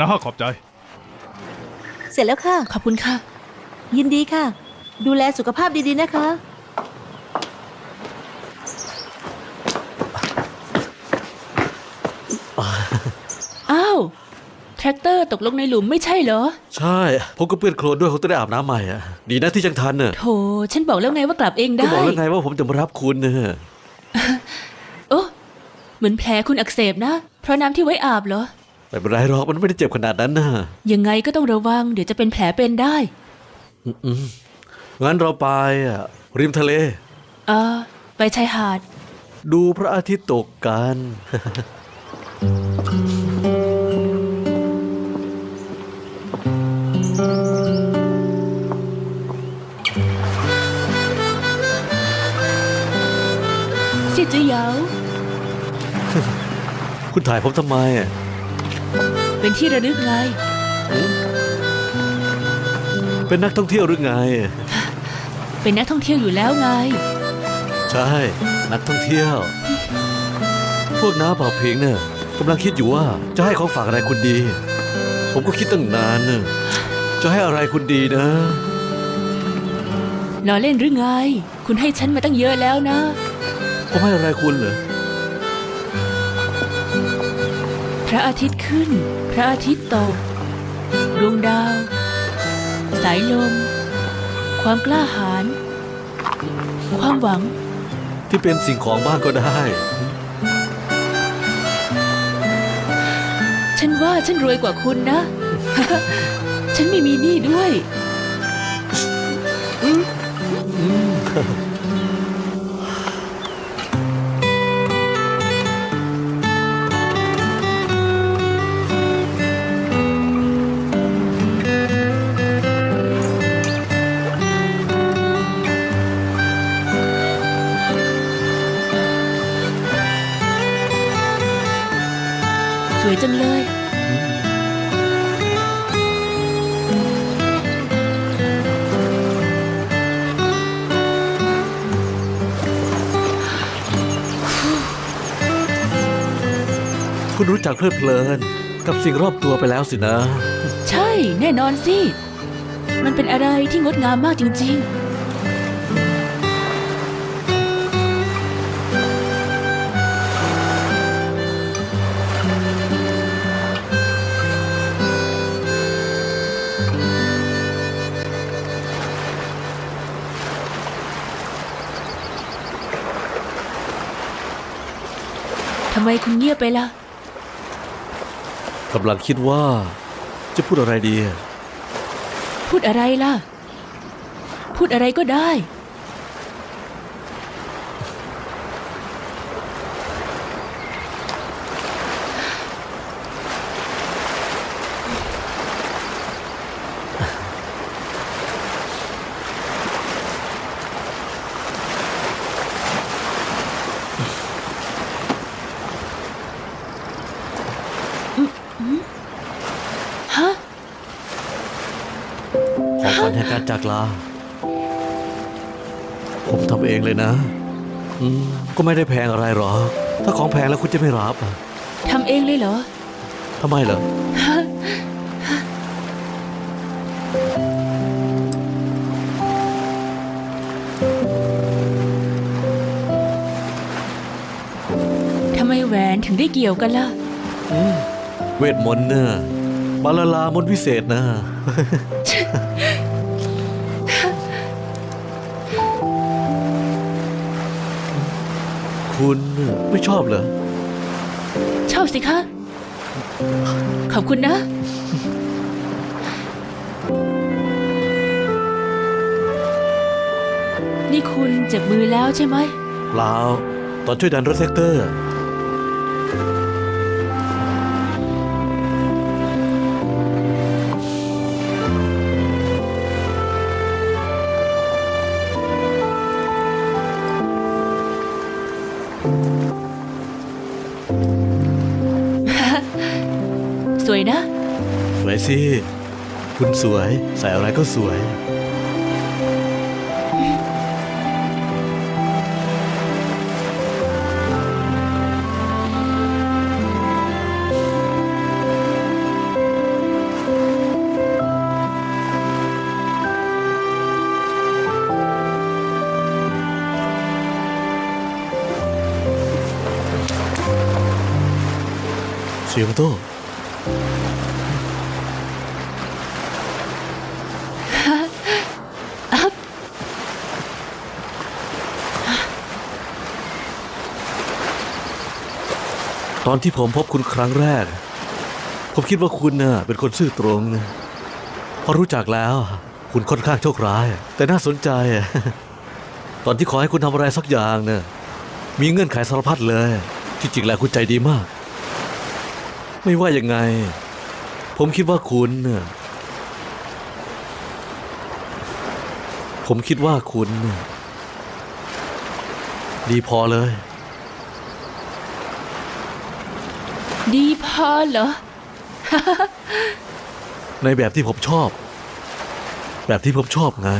นะขอบใจ เสร็จแล้วค่ะ ขอบคุณค่ะ ยินดีค่ะ ดูแลสุขภาพดีๆนะคะ อ้าว แทรกเตอร์ตกลงในหลุมไม่ใช่เหรอ ใช่ ผมก็เปื้อนโคลนด้วยผมจะได้อาบน้ำใหม่อะดีนะที่ยังทันน่ะโถ ฉันบอกแล้วไงว่ากลับเองก็ได้ บอกแล้วไงว่าผมจะมารับคุณน่ะโอ้เหมือนแผลคุณอักเสบนะ เพราะน้ำที่ไว้อาบเหรอ ไม่เป็นไรหรอกมันไม่ได้เจ็บขนาดนั้นนะยังไงก็ต้องระวัง เดี๋ยวจะเป็นแผลเป็นได้งั้นเราไปอะริมทะเล เออ ไปชายหาด ดูพระอาทิตย์ตกกันสิจือเหยา คุณถ่ายผมทำไมอะ เป็นที่ระลึกไง เป็นนักท่องเที่ยวหรือไง เป็นนักท่องเที่ยวอยู่แล้วไง ใช่ นักท่องเที่ยว พวกน้าเป่าเพลงเนี่ยกำลังคิดอยู่ว่าจะให้ของฝากอะไรคุณดี ผมก็คิดตั้งนานน่ะจะให้อะไรคุณดีนะ ล้อเล่นหรือไง คุณให้ฉันมาตั้งเยอะแล้วนะ ผมให้อะไรคุณเหรอ พระอาทิตย์ขึ้น พระอาทิตย์ตก ดวงดาว สายลม ความกล้าหาญ ความหวัง ที่เป็นสิ่งของบ้างก็ได้ ฉันว่าฉันรวยกว่าคุณนะ ฉันไม่มีหนี้ด้วยส คุณรู้จักเพลิดเพลิน กับสิ่งรอบตัวไปแล้วสินะ ใช่แน่นอนสิ มันเป็นอะไรที่งดงามมากจริง ๆ ทำไมคุณเงียบไปล่ะ กำลังคิดว่า จะพูดอะไรดี พูดอะไรล่ะ พูดอะไรก็ได้ ฮะ ของขวัญแห่งการ จากลา ผมทำเองเลยนะอืมก็ไม่ได้แพงอะไรหรอก ถ้าของแพงแล้วคุณจะไม่รับอะทำเองเลยเหรอ ทำไมเหรอ ทำไมแหวนถึงได้เกี่ยวกันล่ะ เวทมนต์เนี่ยบาลาลามนต์วิเศษนะ คุณไม่ชอบเหรอ ชอบสิคะ ขอบคุณนะ นี่คุณเจ็บมือแล้วใช่ไหม เปล่า ตอนช่วยดันรถแท็กเตอร์ วยนะ สวยสิ คุณสวย ใส่อะไรก็สวย เสียงโต ตอนที่ผมพบคุณครั้งแรก ผมคิดว่าคุณน่ะเป็นคนซื่อตรงนะพอรู้จักแล้ว คุณค่อนข้างโชคร้าย แต่น่าสนใจ ตอนที่ขอให้คุณทำอะไรสักอย่างเนี่ยมีเงื่อนไขสารพัดเลย ที่จริงแล้วคุณใจดีมาก ไม่ว่ายังไง ผมคิดว่าคุณเนี่ยผมคิดว่าคุณเนี่ยดีพอเลย ดีพอเหรอ ในแบบที่ผมชอบ แบบที่ผมชอบไง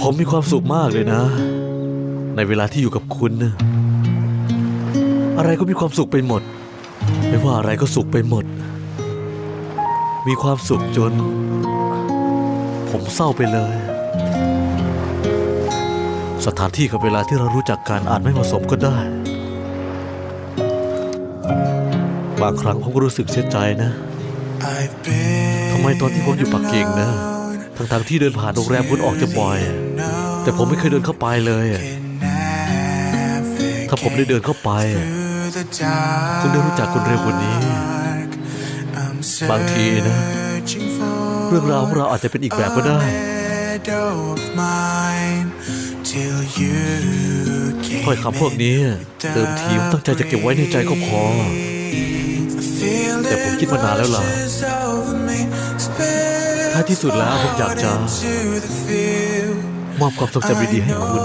ผมมีความสุขมากเลยนะ ในเวลาที่อยู่กับคุณนะอะไรก็มีความสุขไปหมด ไม่ว่าอะไรก็สุขไปหมด มีความสุขจน ผมเศร้าไปเลย สถานที่กับเวลาที่เรารู้จักกันอาจไม่เหมาะสมก็ได้ บางครั้งผมก็รู้สึกเสียใจนะทำไมตอนที่ผมอยู่ปักกิ่งนะทั้งที่เดินผ่านโรงแรมคุณออกจะบ่อย แต่ผมไม่เคยเดินเข้าไปเลย ถ้าผมได้เดินเข้าไปคุณได้รู้จักคุณเร็วกว่านี้ บางทีนะ เรื่องราวของเราอาจจะเป็นอีกแบบก็ได้ ถ้อยคำพวกนี้เดิมทีผมตั้งใจจะเก็บไว้ในใจก็พอ แต่ผมคิดมานานแล้วล่ะท้ายที่สุดแล้วผมอยากจะ มอบความทรงจำดีๆให้คุณ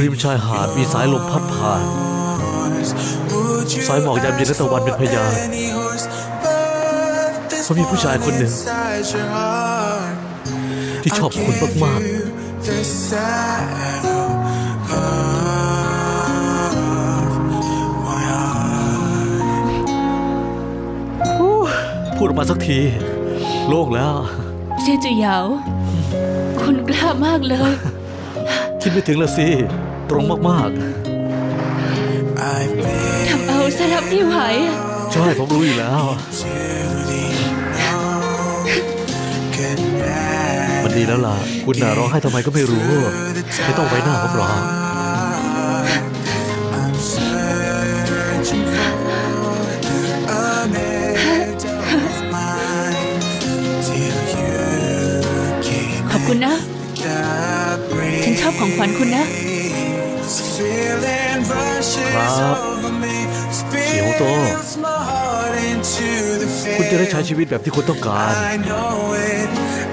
ริมชายหาดมีสายลมพัดผ่าน สายหมอกยามเย็นและตะวันเป็นพยานเพราะมีผู้ชายคนหนึ่ง ที่ชอบคุณมากๆ พูดออกมาสักที โล่งแล้ว เซียจือเหยาคุณกล้ามากเลย คิดไม่ถึงละสิ ตรงมากทำเอาสลับที่ไหวอะๆใช่ผมรู้อยู่แล้ว มันดีแล้วล่ะ คุณน่ะร้องไห้ทำไมก็ไม่รู้ ไม่ต้องไว้หน้าผมหรอกขอบคุณนะ ฉันชอบของขวัญคุณนะ ครับเขียวโต คุณจะได้ใช้ชีวิตแบบที่คุณต้องการ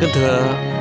ก